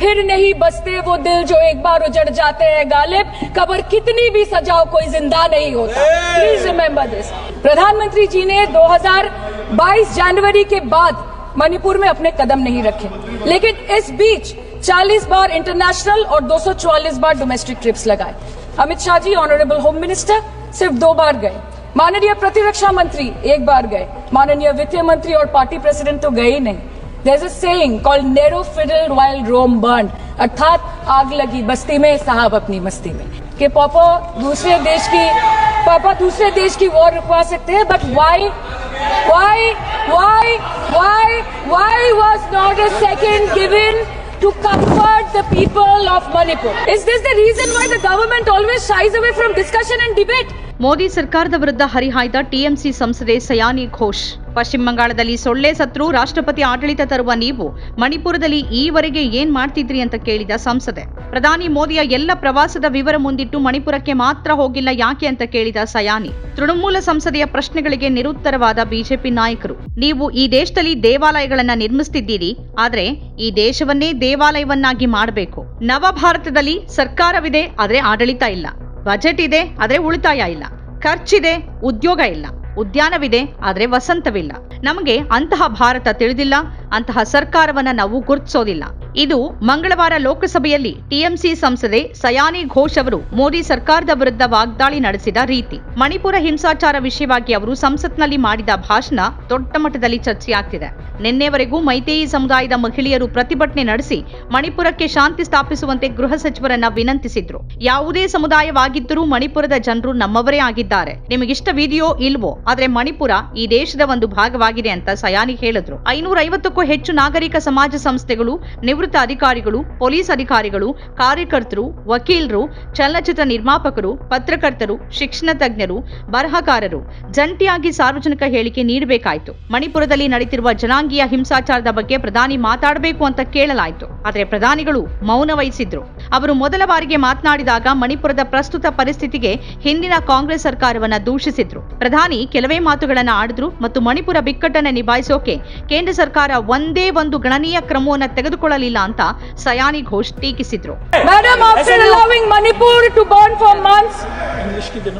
फिर नहीं बसते वो दिल जो एक बार उजड़ जाते हैं गालिब। कबर कितनी भी सजाओ कोई ज़िंदा नहीं होता। प्लीज़ रिमेम्बर दिस प्रधानमंत्री जी ने 2022 जनवरी के बाद मणिपुर में अपने कदम नहीं रखे। लेकिन इस बीच 40 बार इंटरनेशनल और 244 बार डोमेस्टिक ट्रिप्स लगाए। Amit Shah ji honourable home minister सिर्फ़ दो बार गए। माननीय प्रतिरक्षा मंत्री एक बार गए। माननीय वित्त मंत्री और पार्टी प्रेसिडेंट तो गए ही नहीं। There's a saying called narrow fiddle while Rome burned अर्थात आग लगी बस्ती में साहब अपनी मस्ती में कि पापा दूसरे देश की पापा दूसरे देश की वॉर रुकवा सकते हैं but why why why why why was not a second given to comfort the people of Manipur? Is this the reason why the government always shies away from discussion and debate? Modi ಸರ್ಕಾರದ ವಿರುದ್ಧ ಹರಿಹಾಯ್ದ TMC ಸಂಸದೆ ಸಯಾನಿ ಘೋಷ್ ಪಶ್ಚಿಮ ಬಂಗಾಳದಲ್ಲಿ ಸೊಳ್ಳೆ ಸತ್ರು ರಾಷ್ಟ್ರಪತಿ ಆಡಳಿತ ತರುವ ನೀವು ಮಣಿಪುರದಲ್ಲಿ ಈವರೆಗೆ ಏನ್ ಮಾಡ್ತಿದ್ರಿ ಅಂತ ಕೇಳಿದ ಸಂಸದೆ. ಪ್ರಧಾನಿ ಮೋದಿಯ ಎಲ್ಲ ಪ್ರವಾಸದ ವಿವರ ಮುಂದಿಟ್ಟು ಮಣಿಪುರಕ್ಕೆ ಮಾತ್ರ ಹೋಗಿಲ್ಲ ಯಾಕೆ ಅಂತ ಕೇಳಿದ ಸಯಾನಿ. ತೃಣಮೂಲ ಸಂಸದೆಯ ಪ್ರಶ್ನೆಗಳಿಗೆ ನಿರುತ್ತರವಾದ ಬಿಜೆಪಿ ನಾಯಕರು. ನೀವು ಈ ದೇಶದಲ್ಲಿ ದೇವಾಲಯಗಳನ್ನ ನಿರ್ಮಿಸ್ತಿದ್ದೀರಿ, ಆದ್ರೆ ಈ ದೇಶವನ್ನೇ ದೇವಾಲಯವನ್ನಾಗಿ ಮಾಡಬೇಕು. ನವ ಭಾರತದಲ್ಲಿ ಸರ್ಕಾರವಿದೆ, ಆದ್ರೆ ಆಡಳಿತ ಇಲ್ಲ. ಬಜೆಟ್ ಇದೆ, ಆದ್ರೆ ಉಳಿತಾಯ ಇಲ್ಲ. ಖರ್ಚಿದೆ, ಉದ್ಯೋಗ ಇಲ್ಲ. ಉದ್ಯಾನವಿದೆ ಆದ್ರೆ ವಸಂತವಿಲ್ಲ. ನಮಗೆ ಅಂತಹ ಭಾರತ ತಿಳಿದಿಲ್ಲ ಅಂತಹ ಸರ್ಕಾರವನ್ನ ನಾವು ಗುರುತಿಸೋದಿಲ್ಲ. ಇದು ಮಂಗಳವಾರ ಲೋಕಸಭೆಯಲ್ಲಿ ಟಿಎಂಸಿ ಸಂಸದೆ ಸಯಾನಿ ಘೋಷ್ ಅವರು ಮೋದಿ ಸರ್ಕಾರದ ವಿರುದ್ಧ ವಾಗ್ದಾಳಿ ನಡೆಸಿದ ರೀತಿ. ಮಣಿಪುರ ಹಿಂಸಾಚಾರ ವಿಷಯವಾಗಿ ಅವರು ಸಂಸತ್ನಲ್ಲಿ ಮಾಡಿದ ಭಾಷಣ ದೊಡ್ಡ ಮಟ್ಟದಲ್ಲಿ ಚರ್ಚೆಯಾಗ್ತಿದೆ. ನಿನ್ನೆವರೆಗೂ ಮೈತೇಯಿ ಸಮುದಾಯದ ಮಹಿಳೆಯರು ಪ್ರತಿಭಟನೆ ನಡೆಸಿ ಮಣಿಪುರಕ್ಕೆ ಶಾಂತಿ ಸ್ಥಾಪಿಸುವಂತೆ ಗೃಹ ಸಚಿವರನ್ನ ವಿನಂತಿಸಿದ್ರು. ಯಾವುದೇ ಸಮುದಾಯವಾಗಿದ್ದರೂ ಮಣಿಪುರದ ಜನರು ನಮ್ಮವರೇ ಆಗಿದ್ದಾರೆ. ನಿಮಗಿಷ್ಟವಿದೆಯೋ ಇಲ್ವೋ? ಆದ್ರೆ ಮಣಿಪುರ ಈ ದೇಶದ ಒಂದು ಭಾಗವಾಗಿದೆ ಅಂತ ಸಯಾನಿ ಹೇಳಿದ್ರು. ಐನೂರ ಐವತ್ತಕ್ಕೂ ಹೆಚ್ಚು ನಾಗರಿಕ ಸಮಾಜ ಸಂಸ್ಥೆಗಳು ಅಧಿಕಾರಿಗಳು, ಪೊಲೀಸ್ ಅಧಿಕಾರಿಗಳು, ಕಾರ್ಯಕರ್ತರು, ವಕೀಲರು, ಚಲನಚಿತ್ರ ನಿರ್ಮಾಪಕರು, ಪತ್ರಕರ್ತರು, ಶಿಕ್ಷಣ ತಜ್ಞರು, ಬರಹಗಾರರು ಜಂಟಿಯಾಗಿ ಸಾರ್ವಜನಿಕ ಹೇಳಿಕೆ ನೀಡಬೇಕಾಯಿತು. ಮಣಿಪುರದಲ್ಲಿ ನಡೆಯುತ್ತಿರುವ ಜನಾಂಗೀಯ ಹಿಂಸಾಚಾರದ ಬಗ್ಗೆ ಪ್ರಧಾನಿ ಮಾತಾಡಬೇಕು ಅಂತ ಕೇಳಲಾಯಿತು. ಆದರೆ ಪ್ರಧಾನಿಗಳು ಮೌನ ವಹಿಸಿದ್ರು. ಅವರು ಮೊದಲ ಬಾರಿಗೆ ಮಾತನಾಡಿದಾಗ ಮಣಿಪುರದ ಪ್ರಸ್ತುತ ಪರಿಸ್ಥಿತಿಗೆ ಹಿಂದಿನ ಕಾಂಗ್ರೆಸ್ ಸರ್ಕಾರವನ್ನ ದೂಷಿಸಿದ್ರು. ಪ್ರಧಾನಿ ಕೆಲವೇ ಮಾತುಗಳನ್ನ ಆಡಿದ್ರು ಮತ್ತು ಮಣಿಪುರ ಬಿಕ್ಕಟ್ಟನ್ನ ನಿಭಾಯಿಸೋಕೆ ಕೇಂದ್ರ ಸರ್ಕಾರ ಒಂದೇ ಒಂದು ಗಣನೀಯ ಕ್ರಮವನ್ನ ತೆಗೆದುಕೊಳ್ಳಲಿಲ್ಲ ಅಂತ Sayani Ghosh ಟೀಕಿಸಿದ್ರು Madam, after allowing Manipur to burn for months,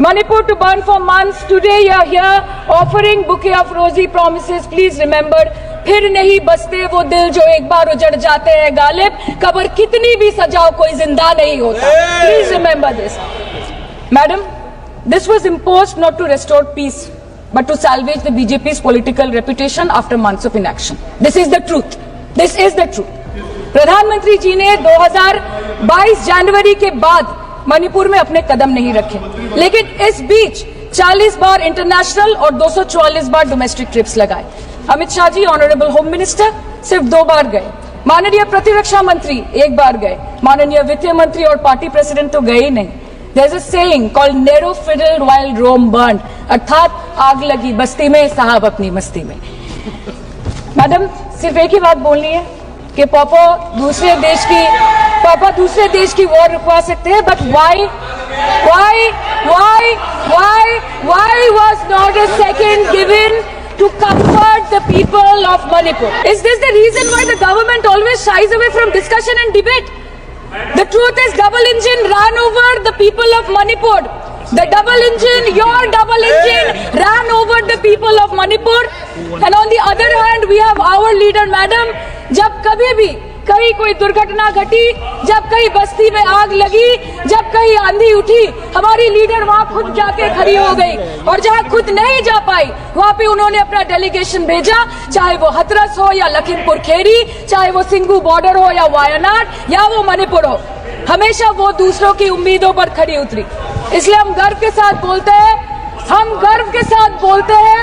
Manipur to burn for months, today you are here offering bouquet of rosy promises. Please remember, फिर नहीं बसते वो दिल जो एक बार उजड़ जाते हैं गालिब कबर कितनी भी सजाओ कोई जिंदा नहीं होता please remember this Madam, this was imposed not to restore peace, but to salvage the BJP's political reputation after months of inaction. This is the truth. This is the truth. प्रधानमंत्री जी ने 2022 जनवरी के बाद मणिपुर में अपने कदम नहीं रखे। लेकिन इस बीच 40 बार इंटरनेशनल और 244 बार डोमेस्टिक ट्रिप्स लगाए। Amit Shah ji, honourable home minister, सिर्फ़ दो बार गए। माननीय प्रतिरक्षा मंत्री एक बार गए। माननीय वित्त मंत्री और पार्टी प्रेसिडेंट तो गए ही नहीं। There's a saying called narrow fiddle while Rome burned. अर्थात आग लगी बस्ती में, साहब अपनी मस्ती में। मैडम, सिर्फ़ एक ही बात बोलनी है। कि पापा दूसरे देश की पापा दूसरे देश की वॉर रुकवा सकते हैं but why why why why why was not a second given to comfort the people of Manipur. Is this the reason why the government always shies away from discussion and debate? The truth is double engine ran over the people of Manipur. The double engine, your double engine ran over the people of Manipur. And on the other hand, we have our leader, madam, जब कभी भी कहीं कोई दुर्घटना घटी, जब कहीं बस्ती में आग लगी, जब कहीं आंधी उठी, हमारी लीडर वहाँ खुद जाके खड़ी हो गई और जहाँ खुद नहीं जा पाई, वहाँ पे उन्होंने अपना डेलीगेशन भेजा, चाहे वो हथरस हो या लखीमपुर खेरी, चाहे वो सिंगू बॉर्डर हो या वायनाड, या वो मणिपुर हो, हमेशा वो दूसरों की उम्मीदों पर खड़ी उतरी। इसलिए हम गर्व के साथ बोलते हैं, हम गर्व के साथ बोलते हैं,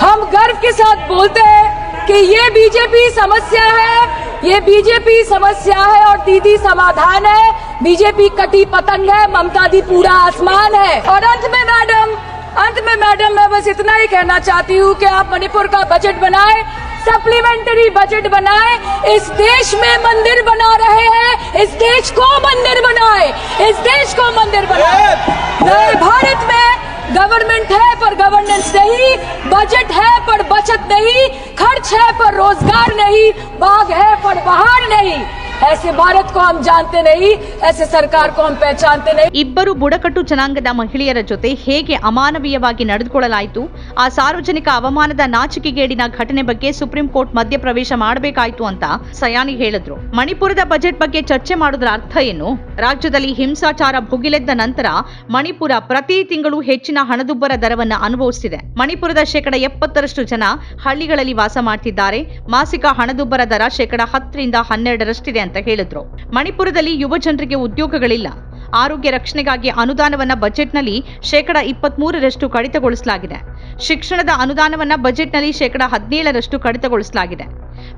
हम गर्व के साथ बोलते हैं कि ये बीजेपी समस्या है ये बीजेपी समस्या है और दीदी समाधान है। बीजेपी कटी पतंग है ममता दी पूरा आसमान है। और अंत में मैडम अंत में मैडम मैं बस इतना ही कहना चाहती हूँ कि आप मणिपुर का बजट बनाए सप्लीमेंट्री बजट बनाए। इस देश में मंदिर बना रहे हैं इस देश को मंदिर बनाए इस देश को मंदिर बनाए। नए भारत में गवर्नमेंट है पर गवर्नेंस नहीं, बजट है पर बचत नहीं, खर्च है पर रोज़गार नहीं बाघ है पर बहार नहीं। ऐसे भारत को हम जानते नहीं ऐसे सरकार को हम पहचानते नहीं ಇಬ್ಬರು ಬುಡಕಟ್ಟು ಜನಾಂಗದ ಮಹಿಳೆಯರ ಜೊತೆ ಹೇಗೆ ಅಮಾನವೀಯವಾಗಿ ನಡೆದುಕೊಳ್ಳಲಾಯಿತು ಆ ಸಾರ್ವಜನಿಕ ಅವಮಾನದ ನಾಚಿಕೆಗೇಡಿನ ಘಟನೆ ಬಗ್ಗೆ ಸುಪ್ರೀಂ ಕೋರ್ಟ್ ಮಧ್ಯಪ್ರವೇಶ ಮಾಡಬೇಕಾಯಿತು ಅಂತ ಸಯಾನಿ ಹೇಳಿದ್ರು ಮಣಿಪುರದ ಬಜೆಟ್ ಬಗ್ಗೆ ಚರ್ಚೆ ಮಾಡೋದ್ರ ಅರ್ಥ ಏನು ರಾಜ್ಯದಲ್ಲಿ ಹಿಂಸಾಚಾರ ಭುಗಿಲೆದ್ದ ನಂತರ ಮಣಿಪುರ ಪ್ರತಿ ತಿಂಗಳು ಹೆಚ್ಚಿನ ಹಣದುಬ್ಬರ ದರವನ್ನು ಅನುಭವಿಸುತ್ತಿದೆ ಮಣಿಪುರದ ಶೇಕಡ ಎಪ್ಪತ್ತರಷ್ಟು ಜನ ಹಳ್ಳಿಗಳಲ್ಲಿ ವಾಸ ಮಾಡ್ತಿದ್ದಾರೆ ಮಾಸಿಕ ಹಣದುಬ್ಬರ ದರ ಶೇಕಡ ಹತ್ತರಿಂದ ಹನ್ನೆರಡರಷ್ಟಿದೆ ಅಂತ ಹೇಳಿದ್ರು. ಮಣಿಪುರದಲ್ಲಿ ಯುವ ಜನರಿಗೆ ಉದ್ಯೋಗಗಳಿಲ್ಲ. ಆರೋಗ್ಯ ರಕ್ಷಣೆಗಾಗಿ ಅನುದಾನವನ್ನ ಬಜೆಟ್ನಲ್ಲಿ ಶೇಕಡ ಇಪ್ಪತ್ಮೂರರಷ್ಟು ಕಡಿತಗೊಳಿಸಲಾಗಿದೆ. ಶಿಕ್ಷಣದ ಅನುದಾನವನ್ನ ಬಜೆಟ್ನಲ್ಲಿ ಶೇಕಡ ಹದಿನೇಳರಷ್ಟು ಕಡಿತಗೊಳಿಸಲಾಗಿದೆ.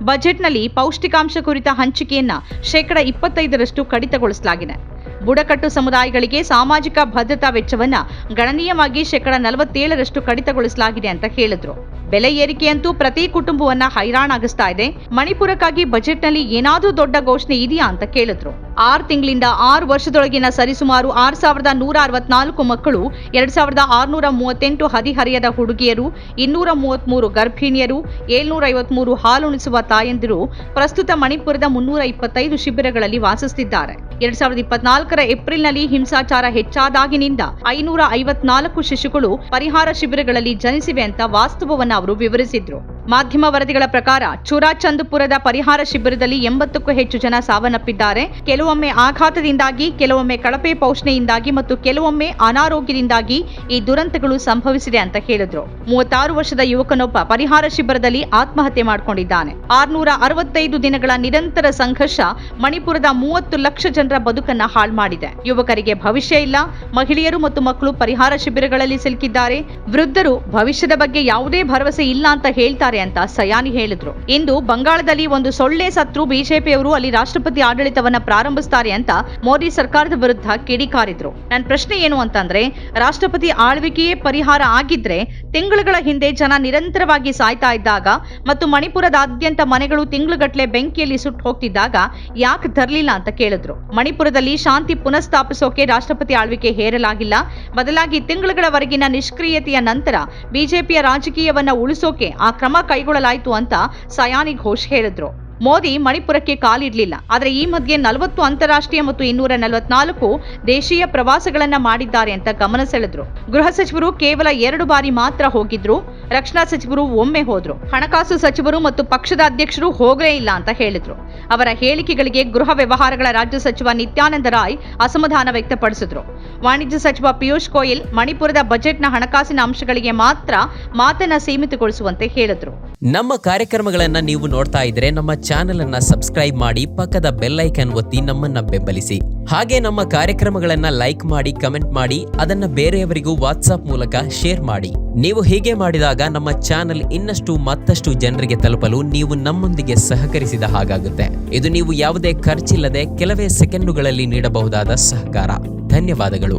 ಬಜೆಟ್ನಲ್ಲಿ ಪೌಷ್ಟಿಕಾಂಶ ಕುರಿತ ಹಂಚಿಕೆಯನ್ನ ಶೇಕಡ ಇಪ್ಪತ್ತೈದರಷ್ಟು ಕಡಿತಗೊಳಿಸಲಾಗಿದೆ. ಬುಡಕಟ್ಟು ಸಮುದಾಯಗಳಿಗೆ ಸಾಮಾಜಿಕ ಭದ್ರತಾ ವೆಚ್ಚವನ್ನ ಗಣನೀಯವಾಗಿ ಶೇಕಡ ನಲವತ್ತೇಳರಷ್ಟು ಕಡಿತಗೊಳಿಸಲಾಗಿದೆ ಅಂತ ಹೇಳಿದ್ರು. ಬೆಲೆ ಏರಿಕೆಯಂತೂ ಪ್ರತಿ ಕುಟುಂಬವನ್ನ ಹೈರಾಣಾಗಿಸ್ತಾ ಇದೆ. ಮಣಿಪುರಕ್ಕಾಗಿ ಬಜೆಟ್ನಲ್ಲಿ ಏನಾದ್ರೂ ದೊಡ್ಡ ಘೋಷಣೆ ಇದೆಯಾ ಅಂತ ಕೇಳಿದ್ರು. ಆರು ತಿಂಗಳಿಂದ ಆರು ವರ್ಷದೊಳಗಿನ ಸರಿಸುಮಾರು ಆರು ಸಾವಿರದ ನೂರ ಅರವತ್ನಾಲ್ಕು ಮಕ್ಕಳು, ಎರಡು ಸಾವಿರದ ಆರುನೂರ ಮೂವತ್ತೆಂಟು ಹದಿಹರೆಯದ ಹುಡುಗಿಯರು, ಇನ್ನೂರ ಮೂವತ್ಮೂರು ಗರ್ಭಿಣಿಯರು, ಏಳ್ನೂರ ಐವತ್ಮೂರು ಹಾಲುಣಿಸುವ ತಾಯಂದಿರು ಪ್ರಸ್ತುತ ಮಣಿಪುರದ ಮುನ್ನೂರ ಇಪ್ಪತ್ತೈದು ಶಿಬಿರಗಳಲ್ಲಿ ವಾಸಿಸುತ್ತಿದ್ದಾರೆ. ಎರಡ್ ಸಾವಿರದ ಇಪ್ಪತ್ನಾಲ್ಕರ ಏಪ್ರಿಲ್ನಲ್ಲಿ ಹಿಂಸಾಚಾರ ಹೆಚ್ಚಾದಾಗಿನಿಂದ ಐನೂರ ಐವತ್ನಾಲ್ಕು ಶಿಶುಗಳು ಪರಿಹಾರ ಶಿಬಿರಗಳಲ್ಲಿ ಜನಿಸಿವೆ ಅಂತ ವಾಸ್ತವವನ್ನ ಅವರು ವಿವರಿಸಿದ್ರು. ಮಾಧ್ಯಮ ವರದಿಗಳ ಪ್ರಕಾರ ಚುರಾಚಂದಪುರದ ಪರಿಹಾರ ಶಿಬಿರದಲ್ಲಿ ಎಂಬತ್ತಕ್ಕೂ ಹೆಚ್ಚು ಜನ ಸಾವನ್ನಪ್ಪಿದ್ದಾರೆ. ಕೆಲವೊಮ್ಮೆ ಆಘಾತದಿಂದಾಗಿ, ಕೆಲವೊಮ್ಮೆ ಕಳಪೆ ಪೌಷ್ಣೆಯಿಂದಾಗಿ ಮತ್ತು ಕೆಲವೊಮ್ಮೆ ಅನಾರೋಗ್ಯದಿಂದಾಗಿ ಈ ದುರಂತಗಳು ಸಂಭವಿಸಿದೆ ಅಂತ ಹೇಳಿದ್ರು. ಮೂವತ್ತಾರು ವರ್ಷದ ಯುವಕನೊಬ್ಬ ಪರಿಹಾರ ಶಿಬಿರದಲ್ಲಿ ಆತ್ಮಹತ್ಯೆ ಮಾಡಿಕೊಂಡಿದ್ದಾನೆ. ಆರ್ನೂರ ಅರವತ್ತೈದು ದಿನಗಳ ನಿರಂತರ ಸಂಘರ್ಷ ಮಣಿಪುರದ ಮೂವತ್ತು ಲಕ್ಷ ಜನರ ಬದುಕನ್ನ ಹಾಳು ಮಾಡಿದೆ. ಯುವಕರಿಗೆ ಭವಿಷ್ಯ ಇಲ್ಲ. ಮಹಿಳೆಯರು ಮತ್ತು ಮಕ್ಕಳು ಪರಿಹಾರ ಶಿಬಿರಗಳಲ್ಲಿ ಸಿಲುಕಿದ್ದಾರೆ. ವೃದ್ಧರು ಭವಿಷ್ಯದ ಬಗ್ಗೆ ಯಾವುದೇ ಭರವಸೆ ಇಲ್ಲ ಅಂತ ಹೇಳ್ತಾರೆ ಅಂತ ಸಯಾನಿ ಹೇಳಿದ್ರು. ಇಂದು ಬಂಗಾಳದಲ್ಲಿ ಒಂದು ಸೊಳ್ಳೆ ಸತ್ರು ಬಿಜೆಪಿಯವರು, ಅಲ್ಲಿ ರಾಷ್ಟ್ರಪತಿ ಆಡಳಿತವನ್ನ ಪ್ರಾರಂಭಿಸ್ತಾರೆ ಅಂತ ಮೋದಿ ಸರ್ಕಾರದ ವಿರುದ್ಧ ಕಿಡಿಕಾರಿದ್ರು ನನ್ನ ಪ್ರಶ್ನೆ ಏನು ಅಂತಂದ್ರೆ, ರಾಷ್ಟ್ರಪತಿ ಆಳ್ವಿಕೆಯೇ ಪರಿಹಾರ ಆಗಿದ್ರೆ ತಿಂಗಳುಗಳ ಹಿಂದೆ ಜನ ನಿರಂತರವಾಗಿ ಸಾಯ್ತಾ ಇದ್ದಾಗ ಮತ್ತು ಮಣಿಪುರದಾದ್ಯಂತ ಮನೆಗಳು ತಿಂಗಳುಗಟ್ಟಲೆ ಬೆಂಕಿಯಲ್ಲಿ ಸುಟ್ಟು ಹೋಗ್ತಿದ್ದಾಗ ಯಾಕೆ ಧರ್ಲಿಲ್ಲ ಅಂತ ಕೇಳಿದ್ರು. ಮಣಿಪುರದಲ್ಲಿ ಶಾಂತಿ ಪುನಃಸ್ಥಾಪಿಸೋಕೆ ರಾಷ್ಟ್ರಪತಿ ಆಳ್ವಿಕೆ ಹೇರಲಾಗಿಲ್ಲ. ಬದಲಾಗಿ ತಿಂಗಳುಗಳವರೆಗಿನ ನಿಷ್ಕ್ರಿಯತೆಯ ನಂತರ ಬಿಜೆಪಿಯ ರಾಜಕೀಯವನ್ನ ಉಳಿಸೋಕೆ ಆ ಕ್ರಮ ಕೈಗೊಳ್ಳಲಾಯಿತು ಅಂತ ಸಯಾನಿ ಘೋಷ್ ಹೇಳಿದ್ರು. ಮೋದಿ ಮಣಿಪುರಕ್ಕೆ ಕಾಲಿಡಲಿಲ್ಲ. ಆದರೆ ಈ ಮಧ್ಯೆ ನಲವತ್ತು ಅಂತಾರಾಷ್ಟ್ರೀಯ ಮತ್ತು ಇನ್ನೂರ ನಲವತ್ನಾಲ್ಕು ದೇಶೀಯ ಪ್ರವಾಸಗಳನ್ನ ಮಾಡಿದ್ದಾರೆ ಅಂತ ಗಮನ ಸೆಳೆದ್ರು. ಗೃಹ ಸಚಿವರು ಕೇವಲ ಎರಡು ಬಾರಿ ಮಾತ್ರ ಹೋಗಿದ್ರು. ರಕ್ಷಣಾ ಸಚಿವರು ಒಮ್ಮೆ ಹೋದ್ರು. ಹಣಕಾಸು ಸಚಿವರು ಮತ್ತು ಪಕ್ಷದ ಅಧ್ಯಕ್ಷರು ಹೋಗಲೇ ಇಲ್ಲ ಅಂತ ಹೇಳಿದ್ರು. ಅವರ ಹೇಳಿಕೆಗಳಿಗೆ ಗೃಹ ವ್ಯವಹಾರಗಳ ರಾಜ್ಯ ಸಚಿವ ನಿತ್ಯಾನಂದ ರಾಯ್ ಅಸಮಾಧಾನ ವ್ಯಕ್ತಪಡಿಸಿದ್ರು. ವಾಣಿಜ್ಯ ಸಚಿವ ಪಿಯೂಷ್ ಗೋಯಲ್ ಮಣಿಪುರದ ಬಜೆಟ್ನ ಹಣಕಾಸಿನ ಅಂಶಗಳಿಗೆ ಮಾತ್ರ ಮಾತನ್ನ ಸೀಮಿತಗೊಳಿಸುವಂತೆ ಹೇಳಿದ್ರು. ನಮ್ಮ ಕಾರ್ಯಕ್ರಮಗಳನ್ನು ನೀವು ನೋಡ್ತಾ ಇದ್ರೆ ನಮ್ಮ ಚಾನೆಲ್ ಅನ್ನ ಸಬ್ಸ್ಕ್ರೈಬ್ ಮಾಡಿ ಪಕ್ಕದ ಬೆಲ್ ಐಕನ್ ಒತ್ತಿ ನಮ್ಮನ್ನ ಬೆಂಬಲಿಸಿ. ಹಾಗೆ ನಮ್ಮ ಕಾರ್ಯಕ್ರಮಗಳನ್ನ ಲೈಕ್ ಮಾಡಿ, ಕಮೆಂಟ್ ಮಾಡಿ, ಅದನ್ನ ಬೇರೆಯವರಿಗೂ ವಾಟ್ಸಾಪ್ ಮೂಲಕ ಶೇರ್ ಮಾಡಿ. ನೀವು ಹೀಗೆ ಮಾಡಿದಾಗ ನಮ್ಮ ಚಾನೆಲ್ ಇನ್ನಷ್ಟು ಮತ್ತಷ್ಟು ಜನರಿಗೆ ತಲುಪಲು ನೀವು ನಮ್ಮೊಂದಿಗೆ ಸಹಕರಿಸಿದ ಹಾಗಾಗುತ್ತೆ. ಇದು ನೀವು ಯಾವುದೇ ಖರ್ಚಿಲ್ಲದೆ ಕೆಲವೇ ಸೆಕೆಂಡುಗಳಲ್ಲಿ ನೀಡಬಹುದಾದ ಸಹಕಾರ. ಧನ್ಯವಾದಗಳು.